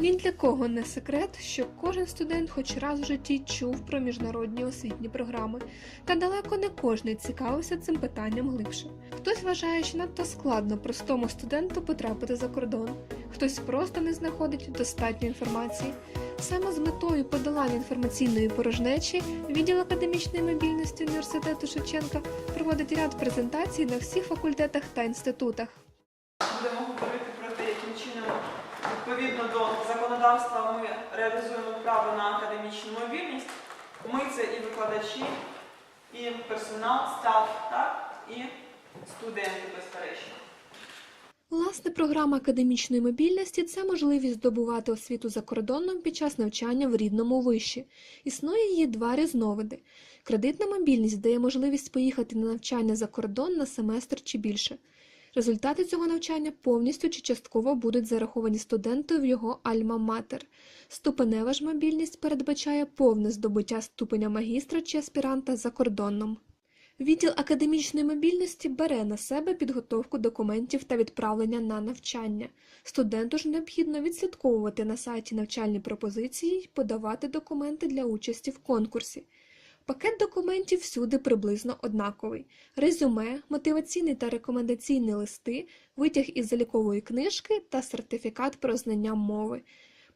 Ні для кого не секрет, що кожен студент хоч раз в житті чув про міжнародні освітні програми, та далеко не кожний цікавився цим питанням глибше. Хтось вважає, що надто складно простому студенту потрапити за кордон, хтось просто не знаходить достатньо інформації. Саме з метою подолання інформаційної порожнечі відділ академічної мобільності університету Шевченка проводить ряд презентацій на всіх факультетах та інститутах. Будемо відповідно до законодавства ми реалізуємо право на академічну мобільність. Ми це і викладачі, і персонал, став, так, і студенти, безперечно. Власне, програма академічної мобільності це можливість здобувати освіту за кордоном під час навчання в рідному виші. Існує її два різновиди. Кредитна мобільність дає можливість поїхати на навчання за кордон на семестр чи більше. Результати цього навчання повністю чи частково будуть зараховані студенту в його альма-матер. Ступенева ж мобільність передбачає повне здобуття ступеня магістра чи аспіранта за кордоном. Відділ академічної мобільності бере на себе підготовку документів та відправлення на навчання. Студенту ж необхідно відслідковувати на сайті навчальні пропозиції й подавати документи для участі в конкурсі. Пакет документів всюди приблизно однаковий: резюме, мотиваційний та рекомендаційні листи, витяг із залікової книжки та сертифікат про знання мови.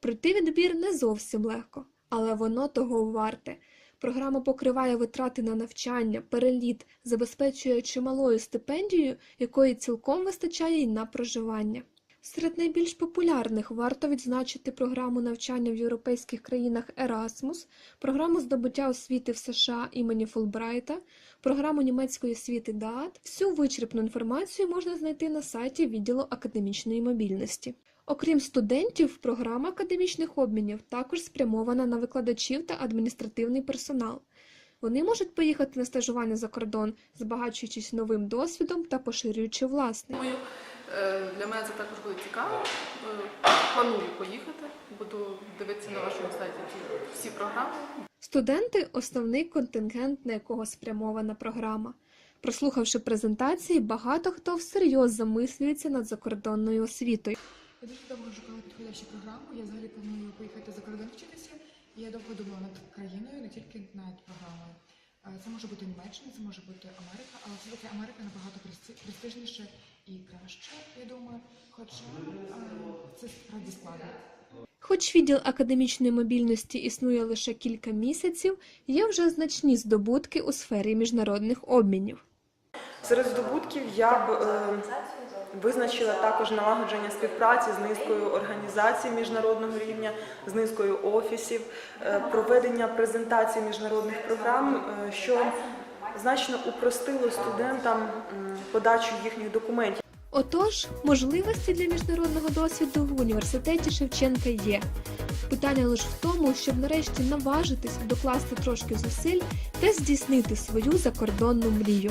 Пройти відбір не зовсім легко, але воно того варте. Програма покриває витрати на навчання, переліт, забезпечує чималою стипендією, якої цілком вистачає й на проживання. Серед найбільш популярних варто відзначити програму навчання в європейських країнах Erasmus, програму здобуття освіти в США імені Фулбрайта, програму німецької освіти DAAD. Всю вичерпну інформацію можна знайти на сайті відділу академічної мобільності. Окрім студентів, програма академічних обмінів також спрямована на викладачів та адміністративний персонал. Вони можуть поїхати на стажування за кордон, збагачуючись новим досвідом та поширюючи власний. Е, для мене це також буде цікаво. Е, Планую поїхати, буду дивитися на вашому сайті всі програми. Студенти основний контингент, на якого спрямована програма. Прослухавши презентації, багато хто всерйоз замислюється над закордонною освітою. Я дуже довго шукала підходящу програму. Я взагалі планую поїхати за кордон вчитися. І я довго думала над країною, не тільки над програмою. Е, Це може бути Німеччина, це може бути Америка, але все-таки Америка набагато прести- престижніше і краще, я думаю. Хоча е, це справді складно. Хоч відділ академічної мобільності існує лише кілька місяців, є вже значні здобутки у сфері міжнародних обмінів. Серед здобутків я б е, визначила також налагодження співпраці з низкою організацій міжнародного рівня, з низкою офісів, е, проведення презентацій міжнародних програм, е, що значно упростило студентам подачу їхніх документів. Отож, можливості для міжнародного досвіду в університеті Шевченка є. Питання лише в тому, щоб нарешті наважитись докласти трошки зусиль та здійснити свою закордонну мрію.